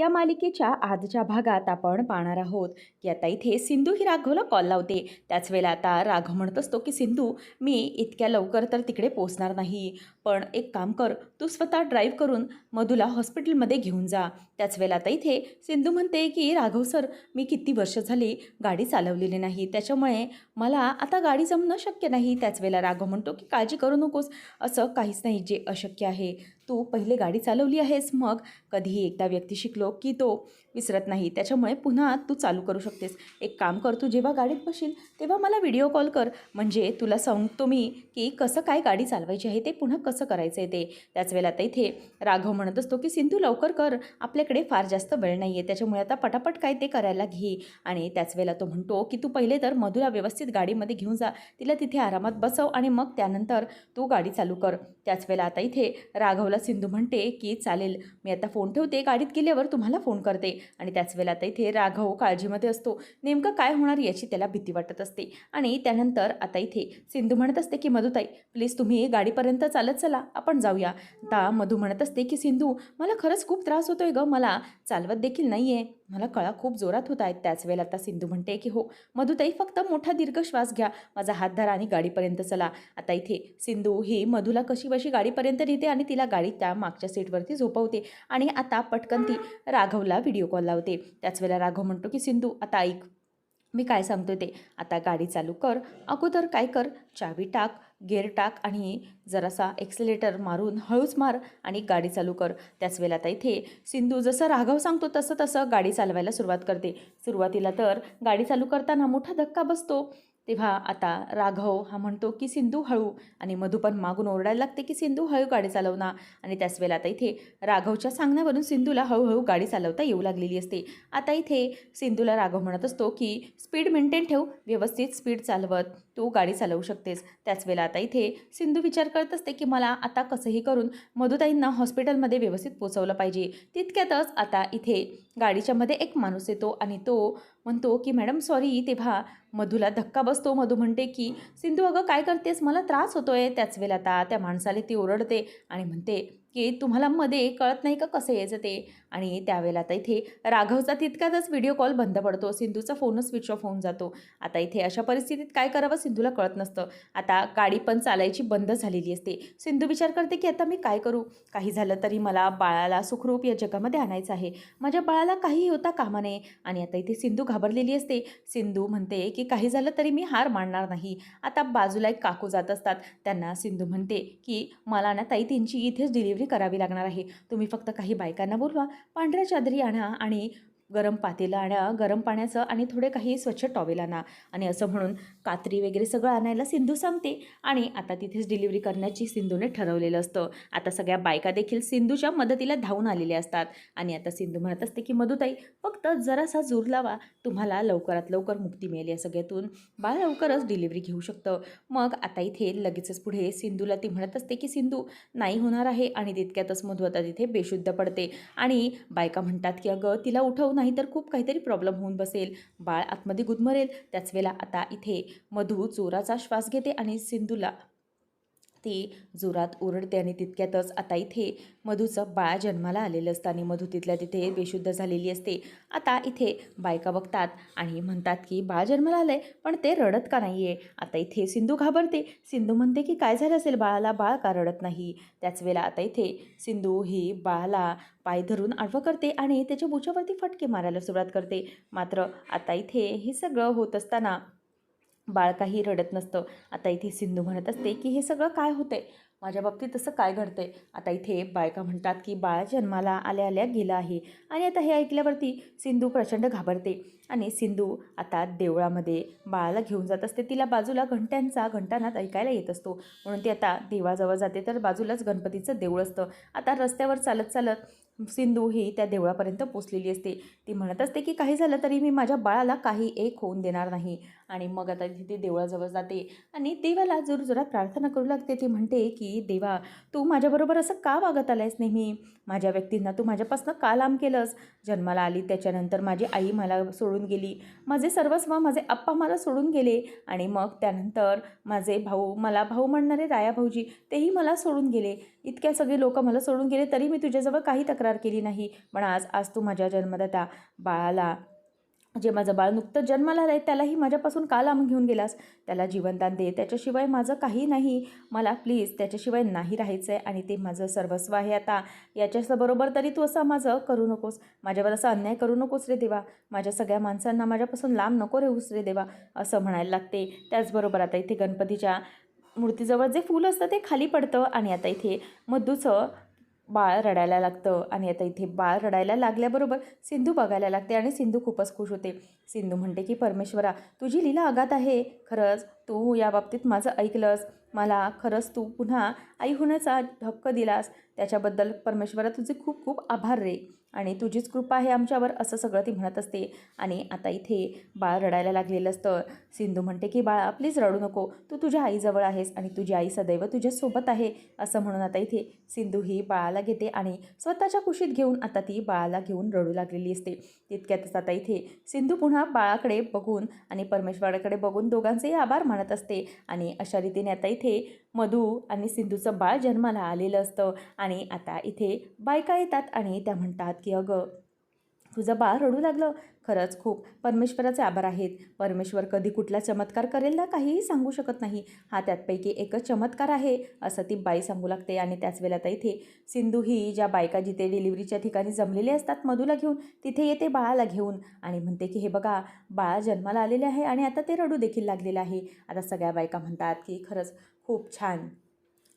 या मालिकेच्या आजच्या भागात आपण पाहणार आहोत की आता इथे सिंधू ही राघवला कॉल लावते. त्याच वेळेला आता राघव म्हणत असतो की सिंधू मी इतक्या लवकर तर तिकडे पोचणार नाही. पण एक काम कर तू स्वतः ड्राईव्ह करून मधूला हॉस्पिटलमध्ये घेऊन जा. त्याच वेळेला आता इथे सिंधू म्हणते की राघव सर मी किती वर्ष झाली गाडी चालवलेली नाही. त्याच्यामुळे मला आता गाडी जमणं शक्य नाही. त्याच वेळेला राघव म्हणतो की काळजी करू नकोस. असं काहीच नाही जे अशक्य आहे. तू पहिले गाडी चालवली आहेस मग कधीही एकदा व्यक्ती शिकलो की तो विसरत नाही. त्याच्यामुळे पुन्हा तू चालू करू शकतेस. एक काम कर तू जेव्हा गाडीत बसशील तेव्हा मला व्हिडिओ कॉल कर. म्हणजे तुला सांगतो मी की कसं काय गाडी चालवायची आहे ते पुन्हा कसं करायचं आहे ते. त्याच वेळेला आता इथे राघव म्हणत असतो की सिंधू लवकर कर. आपल्याकडे फार जास्त वेळ नाही आहे त्याच्यामुळे आता पटापट काय ते करायला घे. आणि त्याच वेळेला तो म्हणतो की तू पहिले तर मधुरा व्यवस्थित गाडीमध्ये घेऊन जा. तिला तिथे आरामात बसव आणि मग त्यानंतर तू गाडी चालू कर. त्याच वेळेला आता इथे राघवला सिंधू म्हणते की चालेल. मी आता फोन ठेवते. गाडीत गेल्यावर तुम्हाला फोन करते. आणि त्याच वेळेला आता इथे राघव काळजीमध्ये असतो. नेमकं काय होणार याची त्याला भीती वाटत असते. आणि त्यानंतर आता इथे सिंधू म्हणत असते की मधुताई प्लीज तुम्ही गाडीपर्यंत चालत चला. आपण जाऊया. आता मधू म्हणत असते की सिंधू मला खरंच खूप त्रास होतोय ग. मला चालवत देखील नाही आहे मला कळा खूप जोरात होत आहेत त्याच वेळेला. आता सिंधू म्हणते की हो मधुताई फक्त मोठा दीर्घ श्वास घ्या. माझा हात धरा आणि गाडीपर्यंत चला. आता इथे सिंधू ही मधूला कशी बशी गाडीपर्यंत नेते आणि तिला गाडी त्या मागच्या सीटवरती झोपवते. आणि आता पटकन ती राघवला व्हिडिओ कॉल लावते. त्याच वेळेला राघव म्हणतो की सिंधू आता ऐक. मी काय सांगतो ते. आता गाडी चालू कर. अगोदर काय कर? चावी टाक. गेअर टाक आणि जरासा एक्सिलेटर मारून हळूच मार आणि गाडी चालू कर. त्याच वेळेला आता इथे सिंधू जसं राघव सांगतो तसं तसं गाडी चालवायला सुरुवात करते. सुरुवातीला तर गाडी चालू करताना मोठा धक्का बसतो. तेव्हा आता राघव हा म्हणतो की सिंधू हळू. आणि मधू पण मागून ओरडायला लागते की सिंधू हळू गाडी चालवना. आणि त्याच वेळेला आता इथे राघवच्या सांगण्यावरून सिंधूला हळूहळू गाडी चालवता येऊ लागलेली असते. आता इथे सिंधूला राघव म्हणत असतो की स्पीड मेंटेन ठेव. व्यवस्थित स्पीड चालवत. तू गाडी चालवू शकतेस. त्याच वेळेला आता इथे सिंधू विचार करत असते की मला आता कसंही करून मधुताईंना हॉस्पिटलमध्ये व्यवस्थित पोचवलं पाहिजे. तितक्यातच आता इथे गाडीच्यामध्ये एक माणूस येतो आणि तो म्हणतो की मॅडम सॉरी तेव्हा मधूला धक्का बसतो. मधू म्हणते की सिंधू अगं काय करतेस? मला त्रास होतोय. त्याच वेळेला आता त्या माणसाला ती ओरडते आणि म्हणते की तुम्हाला मध्ये कळत नाही का कसं यायचं ते? आणि त्यावेळेला आता इथे राघवचा तितक्यातच व्हिडिओ कॉल बंद पडतो. सिंधूचा फोनच स्विच ऑफ होऊन जातो. आता इथे अशा परिस्थितीत काय करावं सिंधूला कळत नसतं. आता गाडी पण चालायची बंद झालेली असते. सिंधू विचार करते की आता मी काय करू? काही झालं तरी मला बाळाला सुखरूप या जगामध्ये आणायचं आहे. माझ्या बाळाला काही होता कामा नये आणि आता इथे सिंधू घाबरलेली असते. सिंधू म्हणते की काही झालं तरी मी हार मानणार नाही. आता बाजूला एक काकू जात असतात. त्यांना सिंधू म्हणते की मला ना ताई त्यांची इथेच डिलिव्हरी करावी लागणार आहे. तुम्ही फक्त काही बायकांना बोलवा. पांढऱ्या चादरी आणा आणि गरम पातेलं आणा गरम पाण्याचं आणि थोडे काही स्वच्छ टॉवेल आणा आणि असं म्हणून कात्री वगैरे सगळं आणायला सिंधू सांगते. आणि आता तिथेच डिलिव्हरी करण्याची सिंधूने ठरवलेलं असतं. आता सगळ्या बायका देखील सिंधूच्या मदतीला धावून आलेल्या असतात. आणि आता सिंधू म्हणत असते की मधुताई फक्त जरासा जोर लावा. तुम्हाला लवकरात लवकर मुक्ती मिळेल या सगळ्यातून. बाळ लवकरच डिलिव्हरी घेऊ शकतं. मग आता इथे लगेचच पुढे सिंधूला ती म्हणत असते की सिंधू नाही होणार आहे. आणि तितक्यातच मधू आता तिथे बेशुद्ध पडते. आणि बायका म्हणतात की अगं तिला उठवून नाही तर खूप काहीतरी प्रॉब्लेम होऊन बसेल. बाळ आतमध्ये गुदमरेल. त्याच वेळेला आता इथे मधू जोराचा श्वास घेते आणि सिंधूला ती जोरात ओरडते आणि तितक्यातच आता इथे मधूचं बाळ जन्माला आलेलं असतं आणि मधू तिथल्या तिथे बेशुद्ध झालेली असते. आता इथे बायका बघतात आणि म्हणतात की बाळ जन्माला आलं आहे पण ते रडत का नाही आहे आता इथे सिंधू घाबरते. सिंधू म्हणते की काय झालं असेल बाळाला? बाळ का रडत नाही? त्याच वेळेला आता इथे सिंधू ही बाळाला पाय धरून आडवं करते आणि त्याच्या बुचावरती फटके मारायला सुरुवात करते. मात्र आता इथे हे सगळं होत असताना बाळ काही रडत नसतं. आता इथे सिंधू म्हणत असते की हे सगळं काय होतंय? माझ्या बाबतीत तसं काय घडतंय? आता इथे बायका म्हणतात की बाळ जन्माला आल्या आल्या गेलं आहे. आणि आता हे ऐकल्यावरती सिंधू प्रचंड घाबरते. आणि सिंधू आता देवळामध्ये बाळाला घेऊन जात असते. तिला बाजूला घंट्यांचा घंटानाद ऐकायला येत असतो. म्हणून ती आता देवाजवळ जाते. तर बाजूलाच गणपतीचं देऊळ असतं. आता रस्त्यावर चालत चालत सिंधू ही त्या देवळापर्यंत पोचलेली असते. ती म्हणत असते की काही झालं तरी मी माझ्या बाळाला काही एक होऊन देणार नाही. आणि मग आता तिथे देवळाजवळ जाते. आणि देवाला जोरजोरात प्रार्थना करू लागते. ती म्हणते की देवा तू माझ्याबरोबर असं का वागत आलायस नेहमी? माझ्या व्यक्तींना तू माझ्यापासून का लांब केलंस? जन्माला आली त्याच्यानंतर माझी आई मला सोडून गेली. माझे सर्वस्व माझे आप्पा मला सोडून गेले. आणि मग त्यानंतर माझे भाऊ मला भाऊ म्हणणारे राया भाऊजी तेही मला सोडून गेले. इतक्या सगळी लोक मला सोडून गेले तरी मी तुझ्याजवळ काही तक्रार केली नाही. पण आज आज तू माझ्या जन्मदाता बाळाला जे माझं बाळ नुकतं जन्माला आलं आहे त्यालाही माझ्यापासून का लांब घेऊन गेलास? त्याला जीवनदान दे. त्याच्याशिवाय माझं काही नाही. मला प्लीज त्याच्याशिवाय नाही राहायचं आहे आणि ते माझं सर्वस्व आहे आता. याच्याबरोबर तरी तू असं माझं करू नकोस. माझ्यावर असा अन्याय करू नकोस रे देवा. माझ्या सगळ्या माणसांना माझ्यापासून लांब नको रेहूस रे देवा असं म्हणायला लागते. त्याचबरोबर आता इथे गणपतीच्या मूर्तीजवळ जे फूल असतं ते खाली पडतं आणि आता इथे मधूचं बाळ रडायला लागतं आणि आता इथे बाळ रडायला लागल्याबरोबर सिंधू बघायला लागते आणि सिंधू खूपच खुश होते. सिंधू म्हणते की परमेश्वरा तुझी लीला आगात आहे. खरंच तू या बाबतीत माझं ऐकलंस. मला खरंच तू पुन्हा आई होण्याचा हक्क दिलास. त्याच्याबद्दल परमेश्वरा तुझे खूप खूप आभार रे. आणि तुझीच कृपा आहे आमच्यावर असं सगळं ती म्हणत असते. आणि आता इथे बाळ रडायला लागलेलं असतं. सिंधू म्हणते की बाळा प्लीज रडू नको. तू तुझ्या आईजवळ आहेस आणि तुझी आई सदैव तुझ्यासोबत आहे असं म्हणून आता इथे सिंधू ही बाळाला घेते आणि स्वतःच्या कुशीत घेऊन आता ती बाळाला घेऊन रडू लागलेली असते. तितक्यातच आता इथे सिंधू पुन्हा बाळाकडे बघून आणि परमेश्वराकडे बघून दोघांचेही आभार मानत असते. आणि अशा रीतीने आता इथे मधू आणि सिंधूचं बाळ जन्माला आलेलं असतं. आणि आता इथे बायका येतात आणि त्या म्हणतात की अगं तुझं बाळ रडू लागलं. खरंच खूप. परमेश्वराचे आभार आहेत. परमेश्वर कधी कुठला चमत्कार करेल ना काहीही सांगू शकत नाही. हा त्यातपैकी एकच चमत्कार आहे असं ती बाई सांगू लागते आणि त्याच वेळेला आता इथे सिंधू ही ज्या बायका जिथे डिलिव्हरीच्या ठिकाणी जमलेले असतात मधूला घेऊन तिथे येते बाळाला घेऊन आणि म्हणते की हे बघा बाळा जन्माला आलेले आहे आणि आता ते रडू देखील लागलेलं आहे. आता सगळ्या बायका म्हणतात की खरंच खूप छान.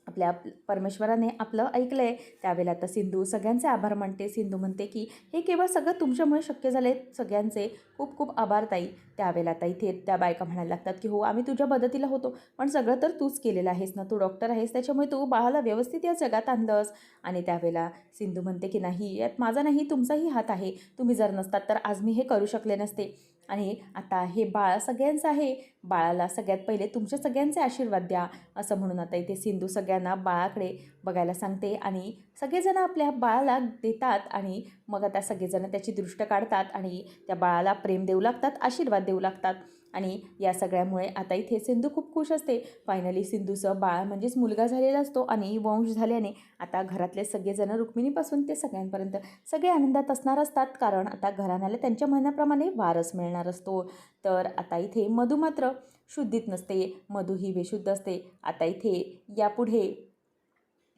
आपल्या परमेश्वराने आपलं ऐकलं आहे त्यावेळेला आता सिंधू सगळ्यांचे आभार मानते. सिंधू म्हणते की हे केवळ सगळं तुमच्यामुळे शक्य झाले सगळ्यांचे खूप खूप आभार ताई. त्यावेळेला आता इथे त्या बायका म्हणायला लागतात की हो आम्ही तुझ्या मदतीला होतो पण सगळं तर तूच केलेलं आहेस ना? तू डॉक्टर आहेस त्याच्यामुळे तू बाळाला व्यवस्थित या जगात आणलंस. आणि त्यावेळेला सिंधू म्हणते की नाही यात माझा नाही तुमचाही हात आहे. तुम्ही जर नसतात तर आज मी हे करू शकले नसते. आणि आता हे बाळ सगळ्यांचं आहे. बाळाला सगळ्यात पहिले तुमच्या सगळ्यांचे आशीर्वाद द्या असं म्हणून आता इथे सिंधू सगळ्यांना बाळाकडे बघायला सांगते आणि सगळेजण आपल्या बाळाला देतात आणि मग आता सगळेजण त्याची दृष्ट काढतात आणि त्या बाळाला प्रेम देऊ लागतात आशीर्वाद देऊ लागतात. आणि या सगळ्यामुळे आता इथे सिंधू खूप खुश असते. फायनली सिंधूचं बाळ म्हणजेच मुलगा झालेला असतो आणि वंश झाल्याने आता घरातले सगळेजण रुक्मिणीपासून ते सगळ्यांपर्यंत सगळे आनंदात असणार असतात. कारण आता घराण्याला त्यांच्या म्हणण्याप्रमाणे वारस मिळणार असतो. तर आता इथे मधू मात्र शुद्धीत नसते. मधू ही बेशुद्ध असते. आता इथे यापुढे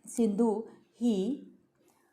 सिंधू ही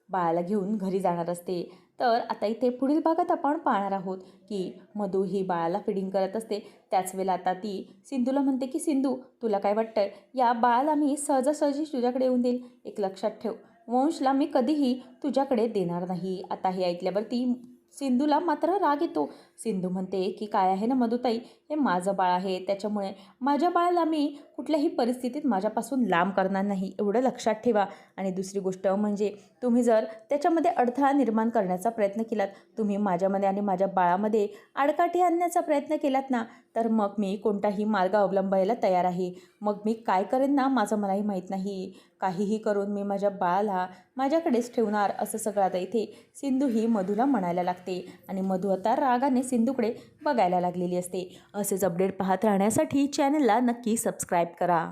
बाळाला घेऊन घरी जाणार असते. तर आता इथे पुढील भागात आपण पाहणार आहोत की मधू ही बाळाला फिडिंग करत असते. त्याच वेळेला आता ती सिंधूला म्हणते की सिंधू तुला काय वाटतंय? या बाळाला मी सहजासहजी तुझ्याकडे येऊन देईल एक लक्षात ठेव. वंशला मी कधीही तुझ्याकडे देणार नाही. आता हे ऐकल्यावर ती सिंधूला मात्र राग येतो. सिंधू म्हणते की काय आहे ना मधुताई? हे माझं बाळ आहे. त्याच्यामुळे माझ्या बाळाला मी कुठल्याही परिस्थितीत माझ्यापासून लांब करणार नाही. एवढं लक्षात ठेवा. आणि दुसरी गोष्ट म्हणजे तुम्ही जर त्याच्यामध्ये अडथळा निर्माण करण्याचा प्रयत्न केलात तुम्ही माझ्यामध्ये आणि माझ्या बाळामध्ये आडकाठी आणण्याचा प्रयत्न केलात ना तर मग मी कोणताही मार्ग अवलंबायला तयार आहे. मग मी काय करेन ना माझं मलाही माहीत नाही. काहीही करून मी माझ्या बाळाला माझ्याकडेच ठेवणार असं सगळं आता इथे सिंधू ही मधूला म्हणायला लागते. आणि मधू आता रागाने सिंधूकडे बघायला लागलेली असते. असेच अपडेट पाहत राहण्यासाठी चॅनलला नक्की सबस्क्राईब करा.